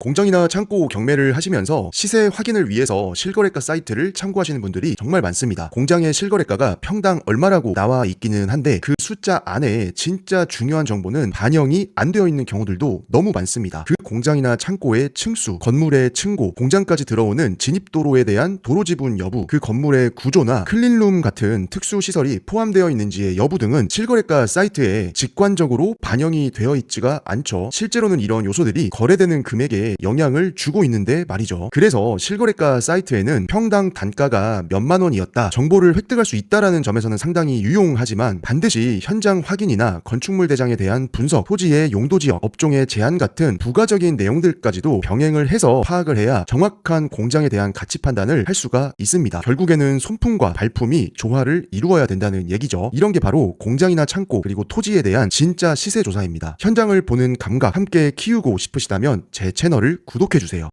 공장이나 창고 경매를 하시면서 시세 확인을 위해서 실거래가 사이트를 참고하시는 분들이 정말 많습니다. 공장의 실거래가가 평당 얼마라고 나와 있기는 한데 그 숫자 안에 진짜 중요한 정보는 반영이 안 되어 있는 경우들도 너무 많습니다. 그 공장이나 창고의 층수, 건물의 층고, 공장까지 들어오는 진입도로에 대한 도로 지분 여부, 그 건물의 구조나 클린룸 같은 특수 시설이 포함되어 있는지의 여부 등은 실거래가 사이트에 직관적으로 반영이 되어 있지가 않죠. 실제로는 이런 요소들이 거래되는 금액에 영향을 주고 있는데 말이죠. 그래서 실거래가 사이트에는 평당 단가가 몇만 원이었다 정보를 획득할 수 있다라는 점에서는 상당히 유용하지만 반드시 현장 확인이나 건축물 대장에 대한 분석, 토지의 용도 지역, 업종의 제한 같은 부가적인 내용들까지도 병행을 해서 파악을 해야 정확한 공장에 대한 가치 판단을 할 수가 있습니다. 결국에는 손품과 발품이 조화를 이루어야 된다는 얘기죠. 이런 게 바로 공장이나 창고 그리고 토지에 대한 진짜 시세 조사입니다. 현장을 보는 감각 함께 키우고 싶으시다면 제 채널을 구독해 주세요.